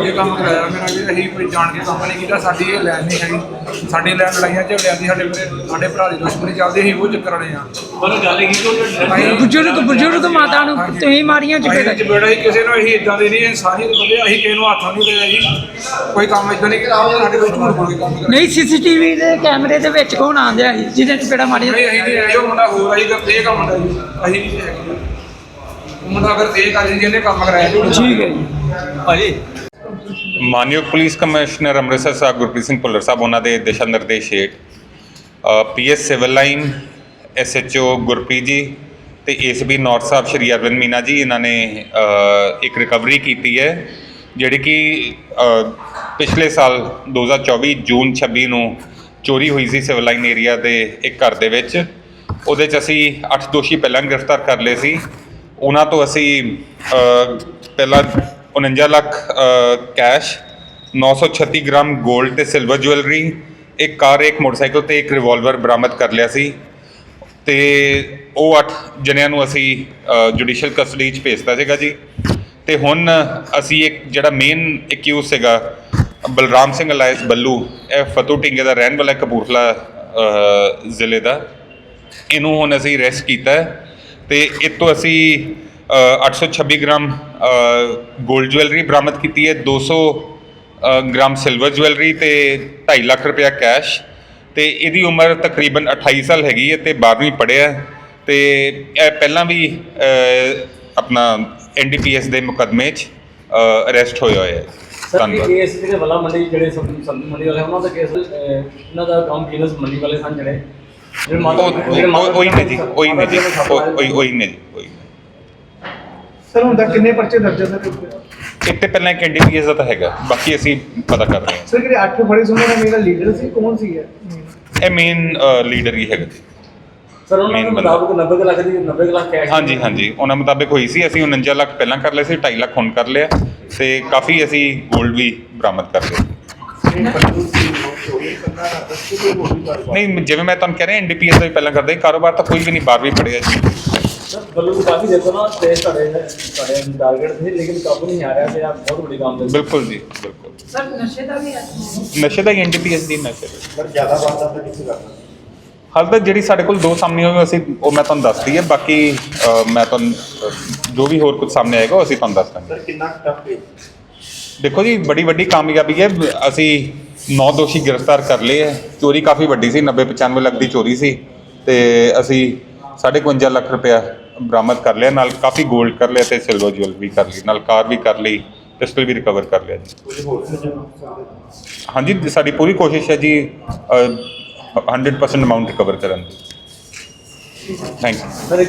ਇਹ ਕੰਮ ਕਰਾਇਆ ਮੇਰਾ ਵੀ ਅਸੀਂ ਕੋਈ ਜਾਣ ਕੇ ਕੰਮ ਨਹੀਂ ਕੀਤਾ। ਸਾਡੀ ਇਹ ਲੈਣ ਨਹੀਂ ਹੈਗੀ। ਸਾਡੀ ਲੈਣ ਲੜਾਈਆਂ ਝਗੜਿਆਂ ਦੀ ਸਾਡੇ ਸਾਡੇ ਭਰਾ ਦੀ ਦੁਸ਼ਮਣੀ ਚੱਲਦੀ ਸੀ ਉਹ ਚੱਕਰ ਵਾਲੇ ਆ। ਪਰ ਗੱਲ ਇਹ ਕਿ ਉਹ ਅਸੀਂ ਬਜ਼ੁਰਗ ਬਜ਼ੁਰਗ ਮਾਤਾ ਨੂੰ ਤੁਸੀਂ ਮਾਰੀਆਂ ਚਪੇੜਾ ਅਸੀਂ ਚਪੇੜਾ ਹੀ ਕਿਸੇ ਨੂੰ ਅਸੀਂ ਇਦਾਂ ਦੇ ਨਹੀਂ ਇਨਸਾਨੀ ਦੇ ਬੰਦੇ ਅਸੀਂ ਕਿਸੇ ਨੂੰ ਹੱਥ ਨਹੀਂ ਦੇਣਾ ਜੀ। ਕੋਈ ਕੰਮ ਇਦਾਂ ਨਹੀਂ ਕੀਤਾ ਸਾਡੇ ਕੋਈ ਝੂਠ ਬੋਲ ਕੇ ਕੰਮ ਕਰਾਇਆ ਨਹੀਂ ਸੀਸੀਟੀਵੀ ਦੇ ਕੈਮਰੇ ਦੇ ਵਿੱਚ ਕੌਣ ਆਂਦਿਆ ਸੀ ਜਿਹਦੇ ਚਪੇੜਾ ਮਾਰੀਆਂ ਨਹੀਂ ਅਸੀਂ ਨਹੀਂ ਆਏ ਉਹ ਮੁੰਡਾ ਹੋਰ ਆਈ ਕਰਦੇ ਇਹ ਕੰਮ ਮੁੰਡਾ ਜੀ। ਅਸੀਂ ਨਹੀਂ ਹੈਗੇ ਉਹ ਮੁੰਡਾ ਫਿਰ ਇਹ ਕਰ ਜਿਹਨੇ ਕੰਮ ਕਰਾਇਆ ਝੂਠ ਠੀਕ ਹੈ ਜੀ। ਭਾਜੀ ਮਾਨਯੋਗ ਪੁਲਿਸ ਕਮਿਸ਼ਨਰ ਅੰਮ੍ਰਿਤਸਰ ਸਾਹਿਬ ਗੁਰਪ੍ਰੀਤ ਸਿੰਘ ਭੁੱਲਰ ਸਾਹਿਬ, ਉਹਨਾਂ ਦੇ ਦਿਸ਼ਾ ਨਿਰਦੇਸ਼ ਹੇਠ PS civil line, SHO Gurpreet ji ਤੇ ਏਸਬੀ ਨੌਰਥ ਸਾਹਿਬ ਸ਼੍ਰੀ ਅਰਵਿੰਦ ਮੀਨਾ ਜੀ, ਇਹਨਾਂ ਨੇ ਇੱਕ ਰਿਕਵਰੀ ਕੀਤੀ ਹੈ, ਜਿਹੜੀ ਕਿ ਪਿਛਲੇ ਸਾਲ 2024 ਜੂਨ 26 ਨੂੰ ਚੋਰੀ ਹੋਈ ਸੀ ਸਿਵਲ ਲਾਈਨ ਏਰੀਆ ਦੇ ਇੱਕ ਘਰ ਦੇ ਵਿੱਚ। ਉਹਦੇ 'ਚ ਅਸੀਂ 8 ਦੋਸ਼ੀ ਪਹਿਲਾਂ ਗ੍ਰਿਫਤਾਰ ਕਰ ਲਏ ਸੀ। ਉਹਨਾਂ ਤੋਂ ਅਸੀਂ ਪਹਿਲਾਂ 49 ਲੱਖ ਅ, ਕੈਸ਼ 936 ਗ੍ਰਾਮ 골ਡ ਤੇ ਸਿਲਵਰ ਜੁਐਲਰੀ ਇੱਕ ਕਾਰ ਇੱਕ ਮੋਟਰਸਾਈਕਲ ਤੇ ਇੱਕ ਰਿਵਾਲਵਰ ਬਰਾਮਦ ਕਰ ਲਿਆ ਸੀ ਤੇ ਉਹ 8 ਜਣਿਆਂ ਨੂੰ ਅਸੀਂ ਜੁਡੀਸ਼ੀਅਲ ਕਸਟਡੀ 'ਚ ਭੇਜਤਾ ਸੀਗਾ ਜੀ। ਤੇ ਹੁਣ ਅਸੀਂ ਇੱਕ ਜਿਹੜਾ ਮੇਨ ਐਕਿਊਜ਼ ਸੀਗਾ ਬਲਰਾਮ ਸਿੰਘ ਅਲਾਇਸ ਬੱਲੂ ਇਹ ਫਤੂ ਢਿੰਗੇ ਦਾ ਰਹਿਣ ਵਾਲਾ ਕਪੂਰਥਲਾ ਜ਼ਿਲ੍ਹੇ ਦਾ। ਇਹਨੂੰ ਹੁਣ ਅਸੀਂ ਰੈਸਟ ਕੀਤਾ ਹੈ ਤੇ ਇਹ ਤੋਂ ਅਸੀਂ 826 ਗ੍ਰਾਮ 골ਡ ਜੁਐਲਰੀ ਬਰਾਮਦ ਕੀਤੀ ਹੈ 200 ਅ, ਗ੍ਰਾਮ ਸਿਲਵਰ ਜੁਐਲਰੀ ਤੇ 2.5 ਲੱਖ ਰੁਪਇਆ ਕੈਸ਼ ਤੇ ਇਹਦੀ ਉਮਰ ਤਕਰੀਬਨ 28 ਸਾਲ ਹੈਗੀ ਹੈ ਤੇ 12ਵੀਂ ਪੜ੍ਹਿਆ ਹੈ ਤੇ ਇਹ ਪਹਿਲਾਂ ਵੀ ਆਪਣਾ ਐਨਡੀਪੀਐਸ ਦੇ ਮੁਕੱਦਮੇ 'ਚ ਅਰੈਸਟ ਹੋਇਆ ਹੋਇਆ ਹੈ। ਧੰਨਵਾਦ। ਕੇਸ ਜਿਹੜੇ ਵੱਲਾ ਮੰਡੀ ਜਿਹੜੇ ਸਬਜ਼ੀ ਸਬਜ਼ੀ ਮੰਡੀ ਵਾਲੇ ਉਹਨਾਂ ਦਾ ਕੇਸ ਅਹ, ਇਹਨਾਂ ਦਾ ਕੰਮ ਬਿਜ਼ਨਸ ਮੰਡੀ ਵਾਲੇ ਸਨ ਜਿਹੜੇ। ਜਿਹੜੇ ਮੰਨ- ਉਹ ਉਹ- ਉਹੀ ਨੇ ਜੀ ਉਹੀ ਨੇ ਜੀ। ਉਹ- ਉਹੀ ਉਹੀ ਨੇ ਜੀ। ਸਰ ਹੁਣ ਤੱਕ ਕਿੰਨੇ ਪਰਚੇ ਦਰਜ ਹਨ ਇੱਕ ਤੇ ਪਹਿਲਾਂ ਇੱਕ ਐਨਡੀਪੀਐਸ ਦਾ ਤਾਂ ਹੈਗਾ ਬਾਕੀ ਅਸੀਂ ਪਤਾ ਕਰ ਰਹੇ ਹਾਂ। ਸਰ ਜਿਹੜੇ ਅੱਠ ਫੜੇ ਸੀ ਉਹਨਾਂ ਦਾ ਮੇਰਾ ਲੀਡਰ ਸੀ ਕੌਣ ਸੀ ਇਹ? ਇਹ ਮੇਨ ਲੀਡਰ ਹੀ ਹੈਗਾ ਜੀ। ਸਰ ਉਹਨਾਂ ਦੇ main ਮੁਤਾਬਕ 90 ਕੁ ਲੱਖ ਦੀ 90 ਕੁ ਲੱਖ ਕੈਸ਼ ਹਾਂਜੀ ਹਾਂਜੀ। ਉਹਨਾਂ ਮੁਤਾਬਿਕ ਹੋਈ ਸੀ ਅਸੀਂ 49 ਲੱਖ ਪਹਿਲਾਂ ਕਰ ਲਏ ਸੀ 2.5 ਲੱਖ ਹੁਣ ਕਰ ਲਿਆ। ਤੇ ਕਾਫੀ ਅਸੀਂ 골ਡ ਵੀ ਬਰਾਮਦ ਕਰ ਲਿਆ ਨਹੀਂ ਜਿਵੇਂ ਮੈਂ ਤੁਹਾਨੂੰ ਕਹਿ ਰਿਹਾ ਐਨਡੀਪੀਐਸ ਦਾ ਵੀ ਪਹਿਲਾਂ ਕਰਦੇ ਕਾਰੋਬਾਰ ਤਾਂ ਕੋਈ ਵੀ ਨਹੀਂ 12ਵੀਂ ਪੜਿਆ ਜੀ। ਸਰ ਬੱਲੂ ਨੂੰ ਕਾਫੀ ਦੇਖੋ ਨਾ ਤੇ ਤੁਹਾਡੇ ਤੁਹਾਡੇ ਟਾਰਗੇਟ ਸੀ ਲੇਕਿਨ ਕਾਬੂ ਨਹੀਂ ਆ ਰਿਹਾ ਤੇ ਆ ਬਹੁਤ ਵੱਡੀ ਕੰਮ ਦੇ ਬਿਲਕੁਲ ਜੀ ਬਿਲਕੁਲ। ਸਰ ਨਸ਼ੇ ਦਾ ਵੀ ਨਸ਼ੇ ਦਾ ਐਨਡੀਪੀਐਸ ਦੀ ਨਸ਼ੇ ਦਾ। ਪਰ ਜ਼ਿਆਦਾ ਵਾਰਦਾਤ ਤਾਂ ਕਿੱਥੇ ਕਰਦਾ ਹਾਲ ਤੱਕ ਜਿਹੜੀ ਸਾਡੇ ਕੋਲ ਦੋ ਸਾਹਮਣੇ ਹੋਏ ਅਸੀਂ ਉਹ ਮੈਂ ਤੁਹਾਨੂੰ ਦੱਸਦੀ ਹੈ। ਬਾਕੀ ਅ, ਮੈਂ ਤੁਹਾਨੂੰ ਅ, ਜੋ ਵੀ ਹੋਰ ਕੁਝ ਸਾਹਮਣੇ ਆਏਗਾ ਉਹ ਅਸੀਂ ਤੁਹਾਨੂੰ ਦੱਸ ਦਾਂਗੇ। ਸਰ ਕਿੰਨਾ ਟਫ ਹੈ? ਦੇਖੋ ਜੀ ਬੜੀ ਵੱਡੀ ਕਾਮਯਾਬੀ ਹੈ। ਅਸੀਂ 9 ਦੋਸ਼ੀ ਗ੍ਰਿਫਤਾਰ ਕਰ ਲਏ ਹੈ। ਚੋਰੀ ਕਾਫੀ ਵੱਡੀ ਸੀ 90 95 ਲੱਖ ਦੀ ਚੋਰੀ ਸੀ। ਤੇ ਅਸੀਂ 55 ਲੱਖ ਰੁਪਇਆ ਬਰਾਮਦ ਕਰ ਲਿਆ ਨਾਲ ਕਾਫੀ 골ਡ ਕਰ ਲਿਆ ਤੇ ਸਿਲਵਰ ਜੁਐਲ ਵੀ ਕਰ ਲਈ ਨਾਲ ਕਾਰ ਵੀ ਕਰ ਲਈ ਪਿਸਟਲ ਵੀ ਰਿਕਵਰ ਕਰ ਲਿਆ ਜੀ। ਹਾਂਜੀ ਸਾਡੀ ਪੂਰੀ ਕੋਸ਼ਿਸ਼ ਹੈ ਜੀ ਅ, 100% ਅਮਾਉਂਟ ਰਿਕਵਰ ਕਰਨ ਦੀ। Thank you